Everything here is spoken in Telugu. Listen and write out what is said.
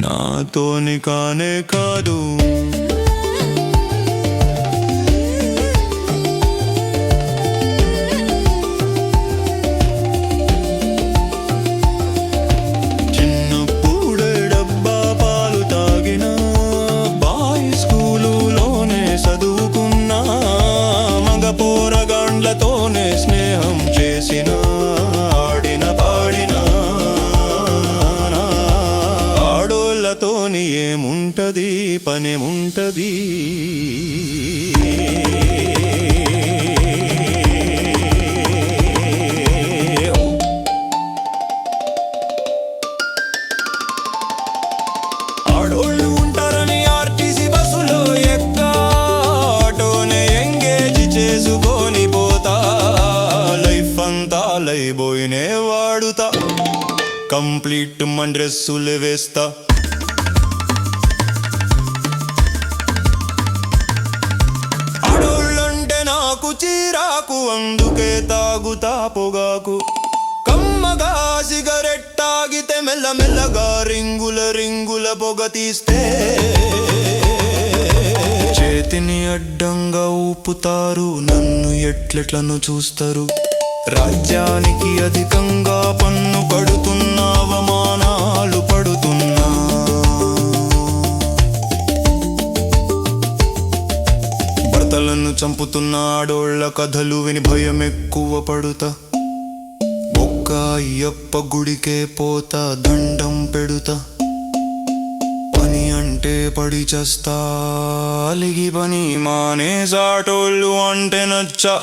నాతోని కానే కాదు లైబోయినే వాడుతా. కంప్లీట్ మన డ్రెస్సులు వేస్తా. నాకు చీరాకు అందుకే తాగుతా పొగాకు. కమ్మగా సిగరెట్ తాగితే మెల్లమెల్లగా రింగుల రింగుల పొగ తీస్తే చేతిని అడ్డంగా ఊపుతారు నన్ను ఎట్లెట్లను చూస్తారు? రాజ్యానికి అధికంగా పన్ను కడుతున్నా కథలను చంపుతున్న ఆడోళ్ళ కథలు విని భయం ఎక్కువ పడుతా. ఒక్క అయ్యప్ప గుడికే పోతా దండం పెడుతా. పని అంటే పడి చేస్తా అలిగి పని మానేసాటోళ్ళు అంటే నచ్చా.